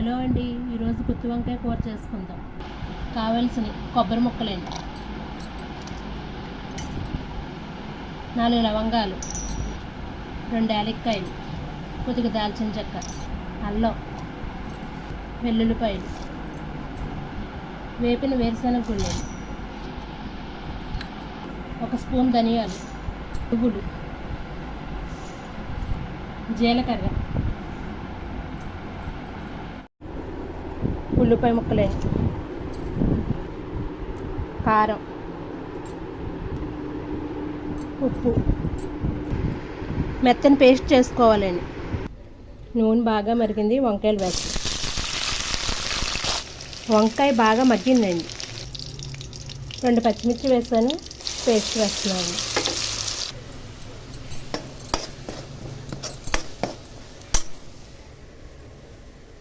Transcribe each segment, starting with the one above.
Hello అండి ఈరోజు గుత్తి వంకాయ కూర చేసుకుందాం. కావలసినవి కొబ్బరి ముక్కలండి. నాలుగు లవంగాలు రెండు యాలక్కాయలు కొద్దిగా దాల్చిన చెక్క అల్లం వెల్లుల్లిపాయలు వేపిన వేరుశనగ గుళ్ళలు ఒక స్పూన్ ధనియాలు పువ్వులు జీలకర్ర ఉల్లిపాయ ముక్కలే. కారం. ఉప్పు. మెత్తని పేస్ట్ చేసుకోవాలండి. నూనె బాగా మరిగింది వంకాయలు వేసి వంకాయ బాగా మగ్గిందండి. రెండు పచ్చిమిర్చి వేసాను పేస్ట్ వేస్తున్నాను.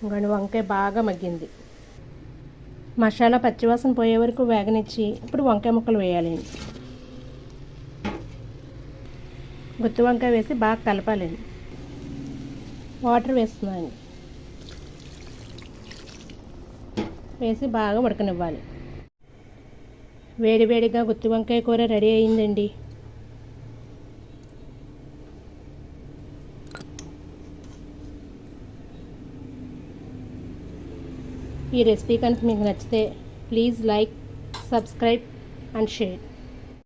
ఇంకా వంకాయ బాగా మగ్గింది. మసాలా పచ్చివాసన పోయే వరకు వేగనిచ్చి ఇప్పుడు వంకాయ ముక్కలు వేయాలండి గుత్తి వంకాయ వేసి బాగా కలపాలండి వాటర్ వేస్తున్నాను. వేసి బాగా ఉడకనివ్వాలి. వేడివేడిగా గుత్తి వంకాయ కూర రెడీ అయిందండి. ఈ రెసిపీ కనుక మీకు నచ్చితే please like subscribe and share